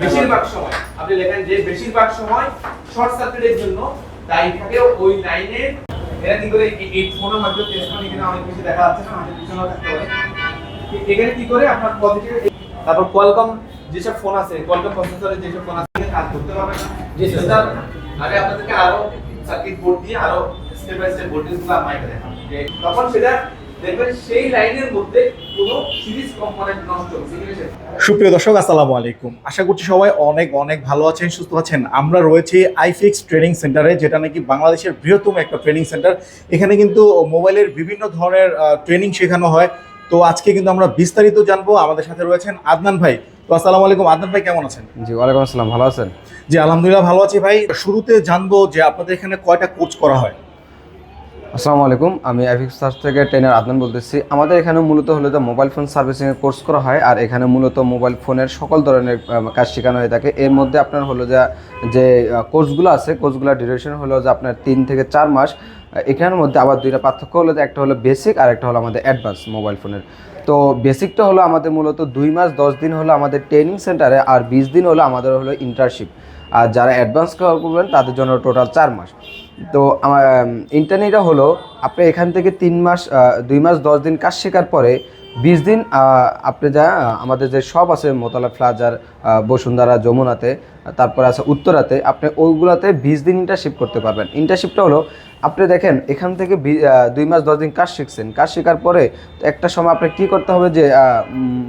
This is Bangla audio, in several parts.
বেশিরভাগ সময়। আপনি লেখেন যে বেশিরভাগ সময় শর্ট সার্কিটের জন্য দায়ী থাকে ওই লাইনের এরা কি করে এই- ফোনের মাধ্যমে টেস্ট করে এখানে অনেক বেশি দেখা যাচ্ছে না আমাদের পিছনেও থাকতে পারে এখানে কি করে আপনার পজিটিভ তারপর কোয়ালকম যেসব ফোন আছে কোয়ালকম প্রসেসরের যেসব ফোন আছে কাজ করতে পারবে না জি, স্যার। আমি আপনাদেরকে আরও সার্কিট বোর্ড দিয়ে আরও স্টেপ বাই স্টেপ ভোল্টেজগুলো আমাকে দেখাবো। যে তখন সেটা দেখবেন সেই লাইনের মধ্যে কোনো সিরিজ কম্পোনেন্ট নষ্ট হচ্ছে কি হয়েছে? সুপ্রিয় দর্শক আসসালামু আলাইকুম। আশা করছি সবাই অনেক অনেক ভালো আছেন সুস্থ আছেন। আমরা রয়েছি আইফিক্স ট্রেনিং সেন্টারে যেটা নাকি বাংলাদেশের বৃহত্তম একটা ট্রেনিং সেন্টার। এখানে কিন্তু মোবাইলের বিভিন্ন ধরনের ট্রেনিং শেখানো হয়। তো আজকে কিন্তু আমরা বিস্তারিত জানব। আমাদের সাথে রয়েছেন আদনান ভাই। তো আসসালামু আলাইকুম। আদনান ভাই কেমন আছেন? জি ওয়ালাইকুম আসসালাম। ভালো আছেন? জি আলহামদুলিল্লাহ ভালো আছি ভাই। শুরুতে জানব যে আপনাদের এখানে কয়টা কোর্স করা হয়। আসসালামু আলাইকুম, আমি আইফিক্স সার্চ থেকে ট্রেনার আদনান বলতেছি। আমাদের এখানে মূলত হলো যে মোবাইল ফোন সার্ভিসিং এর কোর্স করা হয়, আর এখানে মূলত মোবাইল ফোনের সকল ধরনের কাজ শেখানো হয়ে থাকে। এর মধ্যে আপনার হলো যে যে কোর্সগুলো আছে, কোর্সগুলোর ডিউরেশন হলো যে আপনার তিন থেকে চার মাস। এখানের মধ্যে আবার দুইটা পার্থক্য হলো যে একটা হলো বেসিক আর একটা হলো আমাদের অ্যাডভান্স মোবাইল ফোনের তো বেসিকটা হলো আমাদের মূলত দুই মাস, দশ দিন হলো আমাদের ট্রেনিং সেন্টারে আর বিশ দিন হলো আমাদের হলো ইন্টার্নশিপ আর যারা অ্যাডভান্স কভার করবেন তাদের জন্য টোটাল চার মাস। তো আমার ইন্টারনেটটা হলো আপনি এখান থেকে তিন মাস দুই মাস দশ দিন কাজ শেখার পরে বিশ দিন আপনি যা আমাদের যে সব আছে মোতলা প্লাজার আহ, বসুন্ধরা যমুনাতে তারপরে আছে উত্তরাতে আপনি ওইগুলোতে বিশ দিন ইন্টারশিপ করতে পারবেন। ইন্টারশিপটা হলো আপনি দেখেন এখান থেকে দুই মাস দশ দিন কাজ শিখছেন। কাজ শেখার পরে একটা সময় আপনি কী করতে হবে যে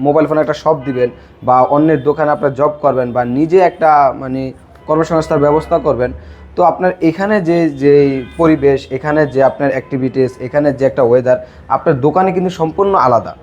মোবাইল ফোনে একটা শপ দিবেন বা অন্যের দোকানে আপনার জব করবেন বা নিজে একটা মানে কর্মসংস্থার ব্যবস্থা করবেন। তো আপনার এখানে যে যে পরিবেশ, এখানে যে আপনার অ্যাক্টিভিটিস এখানে যে একটা ওয়েদার আপনার দোকানে কিন্তু সম্পূর্ণ আলাদা।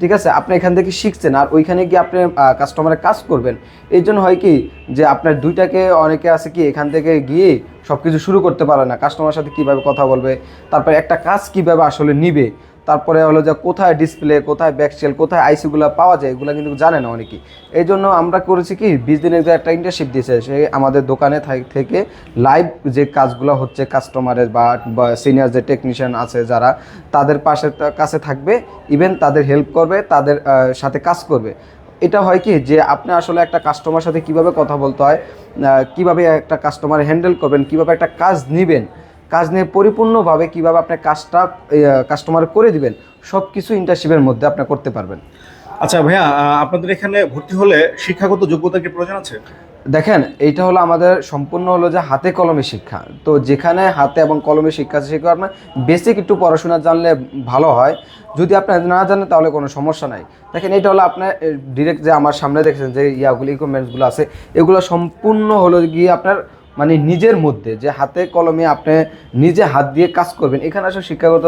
ঠিক আছে? আপনি এখান থেকে শিখছেন আর ওইখানে গিয়ে আপনি কাস্টমারের কাজ করবেন। এই জন্য হয় কি যে আপনার দুইটাকে অনেকে আছে কি এখান থেকে গিয়ে সব কিছু শুরু করতে পারে না। কাস্টমারের সাথে কীভাবে কথা বলবে, তারপরে একটা কাজ কীভাবে আসলে নিবে তারপরে হলো যে কোথায় ডিসপ্লে কোথায় ব্যাকসেল কোথায় আইসিগুলো পাওয়া যায়, এগুলো কিন্তু জানে না অনেকেই। এই জন্য আমরা করেছি কি, বিশ দিনের যে একটা ইন্টারশিপ দিয়েছে, সে আমাদের দোকানে থেকে লাইভ যে কাজগুলো হচ্ছে কাস্টমারের বা সিনিয়র যে টেকনিশিয়ান আছে যারা, তাদের পাশে কাছে থাকবে ইভেন তাদের হেল্প করবে, তাদের সাথে কাজ করবে। এটা হয় কি, যে আপনি আসলে একটা কাস্টমার সাথে কীভাবে কথা বলতে হয় কীভাবে একটা কাস্টমার হ্যান্ডেল করবেন, কীভাবে একটা কাজ নেবেন কাজ নিয়ে পরিপূর্ণভাবে কীভাবে আপনি কাজটা কাস্টমার করে দিবেন সব কিছু ইন্টার্নশিপের মধ্যে আপনি করতে পারবেন। আচ্ছা ভাইয়া আপনাদের এখানে ভর্তি হলে শিক্ষাগত যোগ্যতা কি প্রয়োজন আছে? দেখেন এইটা হলো আমাদের সম্পূর্ণ হলো যে হাতে কলমে শিক্ষা। তো যেখানে হাতে এবং কলমে শিক্ষা আছে সেখানে আপনার বেসিক একটু পড়াশোনা জানলে ভালো হয়। যদি আপনার না জানেন তাহলে কোনো সমস্যা নাই। দেখেন এটা হলো আপনার ডিরেক্ট যে আমার সামনে দেখছেন যে ইয়াগুলো ইকুইপমেন্টসগুলো আছে এগুলো সম্পূর্ণ হলো গিয়ে আপনার মানে নিজের মধ্যে, যে হাতে কলমে আপনি নিজে হাত দিয়ে কাজ করবেন, এখানে আসলে শিক্ষাগত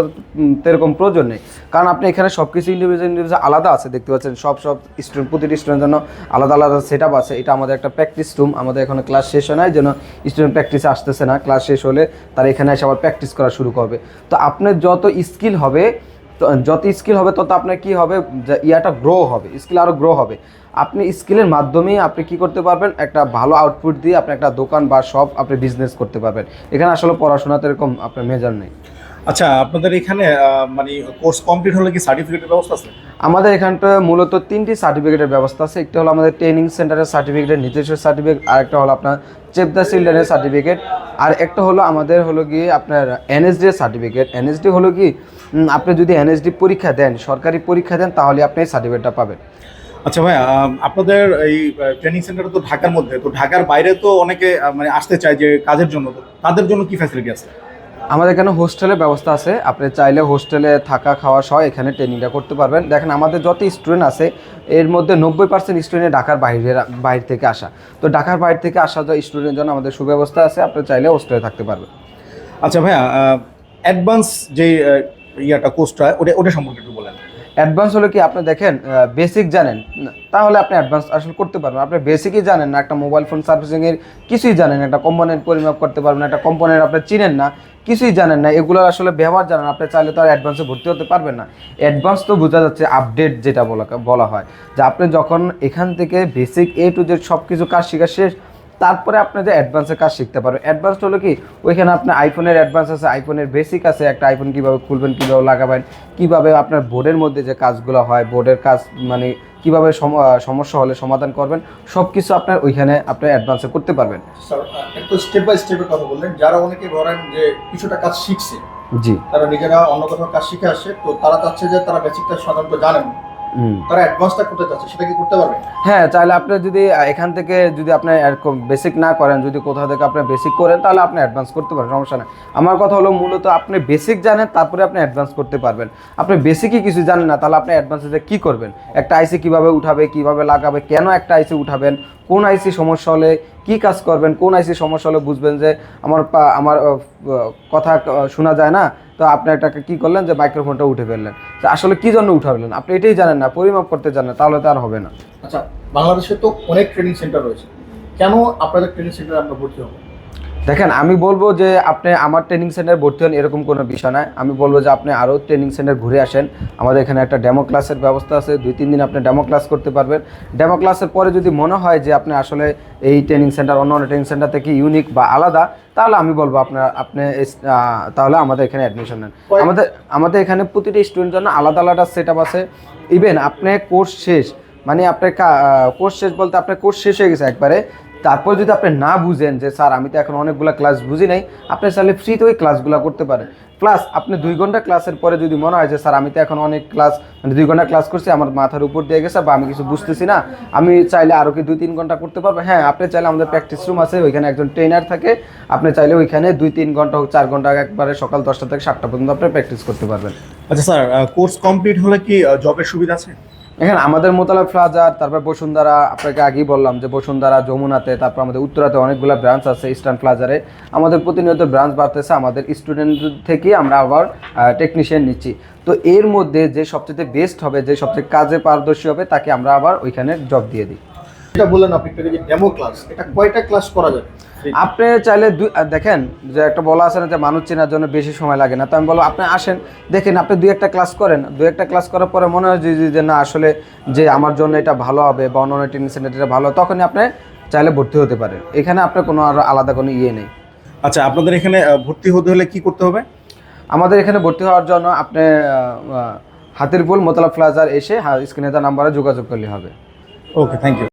এরকম প্রয়োজন নেই। কারণ আপনি এখানে সব কিছু ইন্ডিভিজুয়াল ইন্ডিভিজুয়াল আলাদা আছে, দেখতে পাচ্ছেন, সব সব স্টুডেন্ট প্রতিটি স্টুডেন্টের জন্য আলাদা আলাদা সেট আছে। এটা আমাদের একটা প্র্যাকটিস রুম আমাদের এখানে ক্লাস শেষ হয় না জন্য স্টুডেন্ট প্র্যাকটিসে আসতেছে না। ক্লাস শেষ হলে তারা এখানে এসে আবার প্র্যাকটিস করা শুরু করবে। তো আপনার যত স্কিল হবে যত স্কিল হবে তত আপনার কি হবে? ইয়াটা গ্রো হবে স্কিল আরও গ্রো হবে। আপনি স্কিলের মাধ্যমেই আপনি কি করতে পারবেন? একটা ভালো আউটপুট দিয়ে আপনি একটা দোকান বা শপ আপনি বিজনেস করতে পারবেন। এখানে আসলে পড়াশোনাতে এরকম আপনার মেজার নেই। আচ্ছা আপনাদের এখানে মানে কোর্স কমপ্লিট হলে কি সার্টিফিকেটের ব্যবস্থা আছে? আমাদের এখানটা মূলত তিনটি সার্টিফিকেটের ব্যবস্থা আছে। একটা হলো আমাদের ট্রেনিং সেন্টারের সার্টিফিকেট নিজস্ব সার্টিফিকেট আর একটা হলো আপনার চেপ দ্য চিলড্রেনের সার্টিফিকেট আর একটা হলো আমাদের হলো গিয়ে আপনার এনএসডি সার্টিফিকেট এনএসডি হলো কি আপনি যদি এনএসডি পরীক্ষা দেন সরকারি পরীক্ষা দেন তাহলে আপনি এই সার্টিফিকেটটা পাবেন। আচ্ছা আহ, আপনাদের এই ট্রেনিং সেন্টার তো ঢাকার মধ্যে তো ঢাকার বাইরে তো অনেকে মানে আসতে চায় যে কাজের জন্য তো তাদের জন্য কি ফ্যাসিলিটি আছে? আমাদের এখানে হোস্টেলের ব্যবস্থা আছে। আপনি চাইলে হোস্টেলে থাকা খাওয়া সহ এখানে ট্রেনিংটা করতে পারবেন। দেখেন আমাদের যত স্টুডেন্ট আছে এর মধ্যে নব্বই পার্সেন্ট স্টুডেন্ট ঢাকার বাইরে বাইরে থেকে আসা। তো ঢাকার বাইরে থেকে আসা যা স্টুডেন্টের জন্য আমাদের সুব্যবস্থা আছে। আপনি চাইলে হোস্টেলে থাকতে পারবেন। আচ্ছা ভাইয়া অ্যাডভান্স যে ইয়াটা কোর্সটা ওটা ওটা সম্পর্কে একটু বলেন। অ্যাডভান্স হলো কি, আপনি দেখেন বেসিক জানেন তাহলে আপনি অ্যাডভান্স আসলে করতে পারবেন। আপনি বেসিকই জানেন না, একটা মোবাইল ফোন সার্ভিসিংয়ের কিছুই জানেন একটা কম্পোনেন্ট পরিমাপ করতে পারবেন একটা কম্পোনেন্ট আপনি চিনেন না, কিছুই জানেন না এগুলো আসলে ব্যবহার জানেন আপনি চাইলে তো আর অ্যাডভান্সে ভর্তি হতে পারবেন না। অ্যাডভান্স তো বোঝা যাচ্ছে আপডেট যেটা বলা বলা হয়। যে আপনি যখন এখান থেকে বেসিক এ টু জেড সব কিছু কাজ শেখা শেষ তারপরে আপনি যে অ্যাডভান্সের কাজ শিখতে পারবেন। অ্যাডভান্স হলো কি? ওইখানে আপনার আইফোনের অ্যাডভান্স আছে আইফোনের বেসিক আছে একটা আইফোন কীভাবে খুলবেন কীভাবে লাগাবেন কীভাবে আপনার বোর্ডের মধ্যে যে কাজগুলো হয় বোর্ডের কাজ মানে কীভাবে সম- সমস্যা হলে সমাধান করবেন সব কিছু আপনার ওইখানে আপনি অ্যাডভান্সে করতে পারবেন। স্যার একটু স্টেপ বাই স্টেপের কথা বললেন। যারা অনেকে ধরেন যে কিছুটা কাজ শিখছে জি। তারা নিজেরা অন্য কোথাও কাজ শিখে আসে তো তারা চাচ্ছে যে তারা বেসিকটা সাধারণত জানেন। তারা অ্যাডভান্সটা করতে চাচ্ছে সেটা কি করতে পারবে? হ্যাঁ চাইলে আপনি যদি এখান থেকে যদি আপনি বেসিক না করেন যদি কোথাও থেকে আপনি বেসিক করেন তাহলে আপনি অ্যাডভান্স করতে পারেন সমস্যা নেই। আমার কথা হলো মূলত আপনি বেসিক জানেন তারপরে আপনি অ্যাডভান্স করতে পারবেন। আপনি বেসিকই কিছু জানেন না তাহলে আপনি অ্যাডভান্সে কী করবেন? একটা আইসি কীভাবে উঠাবে কীভাবে লাগাবে কেন একটা আইসি উঠাবেন কোন আইসি সমস্যা হলে কি কাজ করবেন কোন আইসি সমস্যা হলে বুঝবেন যে আমার আমার কথা শোনা যায় না? তো আপনি এটাকে কি করলেন যে মাইক্রোফোনটা উঠে ফেললেন? তো আসলে কি জন্য উঠাবেন আপনি এটাই জানেন না, পরিমাপ করতে জানেন না, তাহলে তো আর হবে না। আচ্ছা বাংলাদেশে তো অনেক ট্রেনিং সেন্টার রয়েছে। কেন আপনাদের ট্রেনিং সেন্টারে আমরা ভর্তি হব? দেখেন আমি বলব যে আপনি আমার ট্রেনিং সেন্টার ভর্তি হন এরকম কোনো বিষয় নয়। আমি বলব যে আপনি আরও ট্রেনিং সেন্টার ঘুরে আসেন। আমাদের এখানে একটা ডেমো ক্লাসের ব্যবস্থা আছে। দুই তিন দিন আপনি ডেমো ক্লাস করতে পারবেন। ডেমো ক্লাসের পরে যদি মনে হয় যে আপনি আসলে এই ট্রেনিং সেন্টার অন্য অন্য ট্রেনিং সেন্টার থেকে ইউনিক বা আলাদা তাহলে আমি বলব আপনার আপনি তাহলে আমাদের এখানে অ্যাডমিশন নেন। আমাদের আমাদের এখানে প্রতিটি স্টুডেন্ট জন্য আলাদা আলাদা সেট আপ আছে। ইভেন আপনি কোর্স শেষ মানে আপনার কোর্স শেষ বলতে আপনার কোর্স শেষ হয়ে গেছে একবারে। তারপর যদি আপনি না বুঝেন যে, স্যার, আমি তো এখন অনেকগুলো ক্লাস বুঝি নাই, আপনি চাইলে ফ্রিতে ওই ক্লাসগুলো করতে পারেন। প্লাস আপনি দুই ঘণ্টা ক্লাসের পরে যদি মনে হয় যে, স্যার, আমি তো এখন অনেক ক্লাস মানে দুই ঘণ্টা ক্লাস করছি, আমার মাথার উপর দিয়ে গেছে বা আমি কিছু বুঝতেছি না, আমি চাইলে আরও কি দুই তিন ঘণ্টা করতে পারব? হ্যাঁ আপনি চাইলে আমাদের প্র্যাকটিস রুম আছে, ওইখানে একজন ট্রেনার থাকে। আপনি চাইলে ওইখানে দুই তিন ঘণ্টা হোক, চার ঘণ্টা একবারে সকাল দশটা থেকে সাতটা পর্যন্ত আপনি প্র্যাকটিস করতে পারবেন। আচ্ছা স্যার কোর্স কমপ্লিট হলে কি জবের সুবিধা আছে? এখানে আমাদের মোতালা ফ্লাজার, তারপর বসুন্ধরা, আপনাকে আগেই বললাম যে বসুন্ধরা, যমুনাতে, তারপর আমাদের উত্তরাতে অনেকগুলো ব্রাঞ্চ আছে ইস্টার্ন ফ্লাজারে আমাদের প্রতিনিয়ত ব্রাঞ্চ বাড়তেছে, আমাদের স্টুডেন্ট থেকে আমরা আবার টেকনিশিয়ান নিচ্ছি। তো এর মধ্যে যে সবচেয়ে বেস্ট হবে, যে সবচেয়ে কাজে পারদর্শী হবে, তাকে আমরা আবার ওইখানে জব দিয়ে দিই। এটা বললেন আপনি একটু যে ডেমো ক্লাস এটা কয়টা ক্লাস করা যাবে? আপনি চাইলে দুই দেখেন যে একটা বলা আছে না যে মানুষ চেনার জন্য বেশি সময় লাগে না। তো আমি বলব আপনি আসেন দেখেন আপনি দুই একটা ক্লাস করেন। দুই একটা ক্লাস করার পরে মনে হয় যে না আসলে যে আমার জন্য এটা ভালো হবে বা অন্য অন্য ট্রেনিং সেন্টার এটা ভালো তখনই আপনি চাইলে ভর্তি হতে পারেন। এখানে আপনার কোনো আর আলাদা কোনো ইয়ে নেই। আচ্ছা আপনাদের এখানে ভর্তি হতে হলে কি করতে হবে? আমাদের এখানে ভর্তি হওয়ার জন্য আপনি হাতিরপুল মোতলা প্লাজার এসে স্ক্রিনে তার নাম্বারে যোগাযোগ করলে হবে। Okay thank you